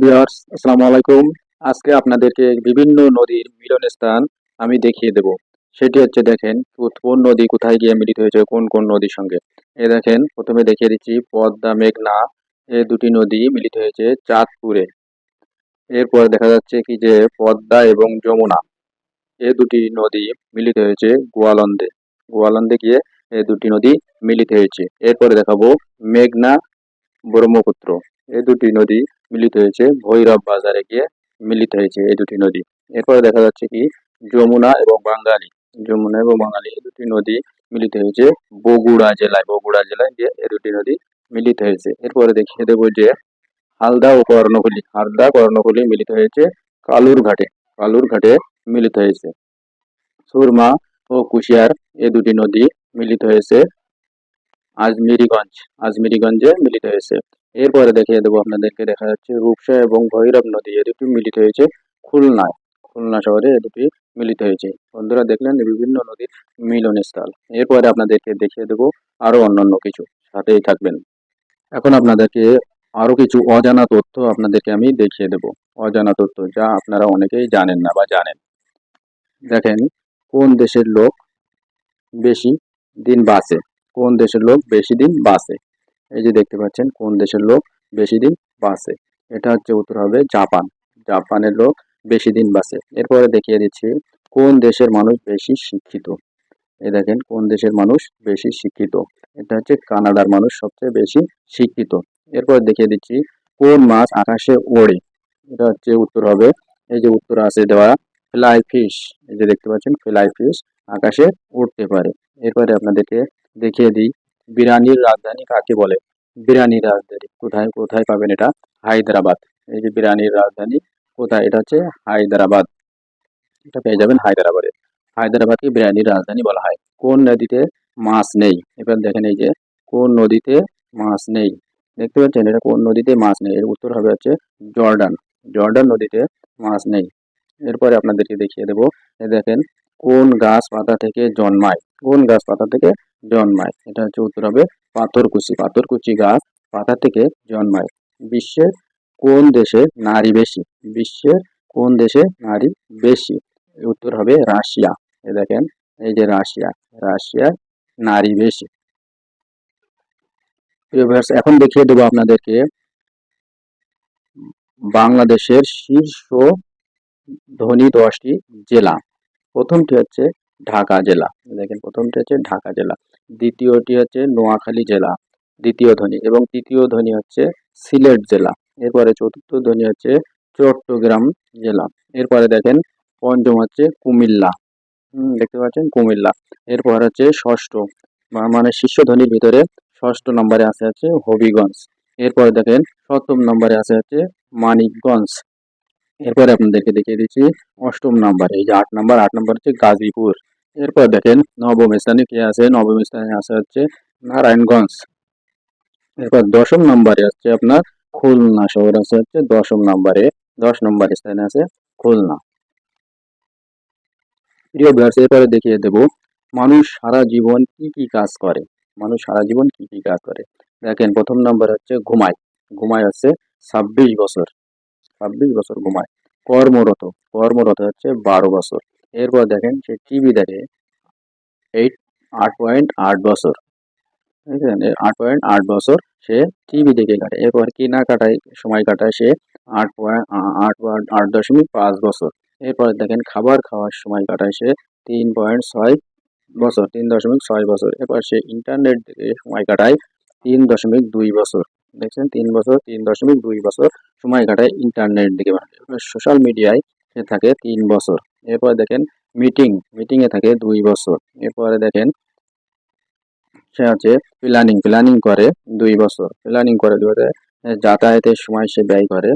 Viewers, আসসালামু আলাইকুম। আজকে আপনাদেরকে বিভিন্ন নদীর মিলন স্থান আমি দেখিয়ে দেব। সেটি হচ্ছে দেখেন, কোন- নদী কোথায় গিয়ে মিলিত হয়েছে, কোন কোন নদীর সঙ্গে। এ দেখেন, প্রথমে দেখিয়ে দিচ্ছি পদ্মা, মেঘনা, এ দুটি নদী মিলিত হয়েছে চাঁদপুরে। এরপর দেখা যাচ্ছে কি যে পদ্মা এবং যমুনা, এ দুটি নদী মিলিত হয়েছে গোয়ালন্দে। গোয়ালন্দে গিয়ে এ দুটি নদী মিলিত হয়েছে। এরপরে দেখাবো মেঘনা ব্রহ্মপুত্র। এই দুটি নদী মিলিত হয়েছে। ভৈরব বাজারে গিয়ে মিলিত হয়েছে এই দুটি নদী। এরপরে দেখা যাচ্ছে কি? যমুনা এবং বাঙালি যমুনা এবং বাঙালি এই দুটি নদী মিলিত হয়েছে। বগুড়া জেলায় বগুড়া জেলায় গিয়ে এই দুটি নদী মিলিত হয়েছে। এরপরে দেখিয়ে দেবো যে হালদা ও কর্ণফুলী, হালদা, কর্ণফুলী মিলিত হয়েছে কালুর ঘাটে কালুর ঘাটে মিলিত হয়েছে। সুরমা ও কুশিয়ার এ দুটি নদী মিলিত হয়েছে। আজমিরিগঞ্জ, আজমিরিগঞ্জে মিলিত হয়েছে। এরপরে দেখিয়ে দেবো আপনাদেরকে, দেখা যাচ্ছে রূপসা এবং ভৈরব নদী, এ দুটি মিলিত হয়েছে খুলনায়। খুলনা শহরে এ দুটি মিলিত হয়েছে। বন্ধুরা দেখলেন বিভিন্ন নদীর মিলনস্থল এরপরে আপনাদেরকে দেখিয়ে দেবো আরও অন্যান্য কিছু। সাথেই থাকবেন। এখন আপনাদেরকে আরও কিছু অজানা তথ্য আপনাদেরকে আমি দেখিয়ে দেব। অজানা তথ্য যা আপনারা অনেকেই জানেন না বা জানেন। দেখেন, কোন দেশের লোক বেশি দিন বাঁচে? কোন দেশের লোক বেশি দিন বাঁচে? এই যে দেখতে পাচ্ছেন কোন দেশের লোক বেশি দিন বাঁচে। এটা হচ্ছে উত্তর হবে জাপান। জাপানের লোক বেশি দিন বাঁচে। এরপরে দেখিয়ে দিচ্ছি কোন দেশের মানুষ বেশি শিক্ষিত। এই দেখেন কোন দেশের মানুষ বেশি শিক্ষিত। এটা হচ্ছে কানাডার মানুষ সবচেয়ে বেশি শিক্ষিত। এরপর দেখিয়ে দিচ্ছি কোন মাছ আকাশে ওড়ে। এটা হচ্ছে উত্তর হবে। এই যে উত্তর আছে দেওয়া ফ্লাই ফিশ। এই যে দেখতে পাচ্ছেন ফ্লাই ফিশ আকাশে উড়তে পারে। এরপরে আপনাদেরকে দেখিয়ে দিই বিরানির রাজধানী কাকে বলে? বিরানির রাজধানী। কোথায় কোথায় পাবেন এটা? হায়দ্রাবাদ। এই যে বিরানির রাজধানী, কোথায়? এটা হচ্ছে হায়দ্রাবাদ। এটা পেয়ে যাবেন হায়দ্রাবাদে। হায়দ্রাবাদকে বিরানির রাজধানী বলা হয়। কোন নদীতে মাছ নেই? এবার দেখেন এই যে, কোন নদীতে মাছ নেই? দেখতে পাচ্ছেন এটা কোন নদীতে মাছ নেই? এর উত্তর হবে হচ্ছে জর্ডান। জর্ডান নদীতে মাছ নেই। এরপরে আপনাদেরকে দেখিয়ে দেবো। দেখেন কোন গাছ পাতা থেকে জন্মায়? কোন গাছ পাতা থেকে জন্মায়? এটা হচ্ছে উত্তর হবে পাথরকুচি। পাথরকুচি গাছ পাতা থেকে জন্মায়। বিশ্বের কোন দেশে নারী বেশি? বিশ্বের কোন দেশে নারী বেশি? উত্তর হবে রাশিয়া। এই দেখেন, এই যে রাশিয়া রাশিয়ার নারী বেশি। এখন দেখিয়ে দেবো আপনাদেরকে বাংলাদেশের শীর্ষ ধনী দশটি জেলা। প্রথমটি হচ্ছে ঢাকা জেলা। দেখেন, প্রথমটি হচ্ছে ঢাকা জেলা। দ্বিতীয়টি হচ্ছে নোয়াখালী জেলা। দ্বিতীয় ধ্বনি এবং তৃতীয় ধ্বনি হচ্ছে সিলেট জেলা। এরপরে চতুর্থ ধ্বনি হচ্ছে চট্টগ্রাম জেলা। এরপরে দেখেন, পঞ্চম হচ্ছে কুমিল্লা। দেখতে পাচ্ছেন কুমিল্লা। এরপর হচ্ছে ষষ্ঠ। মানে শীর্ষ ধ্বনির ভিতরে ষষ্ঠ নম্বরে আসে আছে হবিগঞ্জ। এরপরে দেখেন, সপ্তম নম্বরে আসে আছে মানিকগঞ্জ। এরপরে আপনাদেরকে দেখিয়ে দিচ্ছি অষ্টম নাম্বার, এই যে আট নাম্বার আট নাম্বার হচ্ছে গাজীপুর। এরপর দেখেন নবম স্থানে কে আছে? নবম স্থানে আছে হচ্ছে নারায়ণগঞ্জ। এরপর দশম নম্বরে হচ্ছে আপনার খুলনা শহর আছে হচ্ছে দশম নম্বরে, দশ নম্বর স্থানে আছে খুলনা। প্রিয় ভিউয়ার্স এরপরে দেখিয়ে দেব মানুষ সারা জীবন কি কি কাজ করে? মানুষ সারা জীবন কি কি কাজ করে? দেখেন প্রথম নম্বর হচ্ছে ঘুমায় ঘুমায় হচ্ছে ছাব্বিশ বছর। ছাব্বিশ বছর ঘুমায়। কর্মরত কর্মরত হচ্ছে বারো বছর। এরপর দেখেন সে টিভি দেখে এইট আট পয়েন্ট আট বছর। আট পয়েন্ট আট বছর সে টিভি দেখে কাটে এরপর কেনাকাটায় সময় কাটায় সে আট পয়েন্ট আট পয়েন্ট আট দশমিক পাঁচ বছর। এরপর দেখেন খাবার খাওয়ার সময় কাটায় সে তিন পয়েন্ট ছয় বছর, তিন দশমিক ছয় বছর। এরপর সে ইন্টারনেট দেখে সময় কাটায় তিন দশমিক দুই বছর। দেখছেন, তিন বছর, তিন দশমিক দুই বছর সময় কাটায় ইন্টারনেট দিকে সোশ্যাল মিডিয়ায় সে থাকে তিন বছর। এরপর দেখেন মিটিং মিটিংয়ে থাকে দুই বছর। এরপরে দেখেন, সে হচ্ছে প্ল্যানিং প্ল্যানিং করে দুই বছর। প্ল্যানিং করে দুই বছর যাতায়াতের সময় সে ব্যয় করে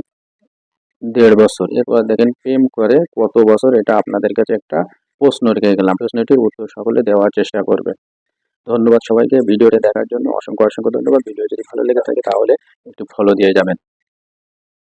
দেড় বছর। এরপর দেখেন, প্রেম করে কত বছর, এটা আপনাদের কাছে একটা প্রশ্ন রেখে গেলাম। প্রশ্নটির উত্তর সকলে দেওয়ার চেষ্টা করবে। ধন্যবাদ সবাইকে। ভিডিওটা দেখার জন্য অসংখ্য অসংখ্য ধন্যবাদ। ভিডিও যদি ভালো লেগে থাকে তাহলে একটু ফলো দিয়ে যাবেন।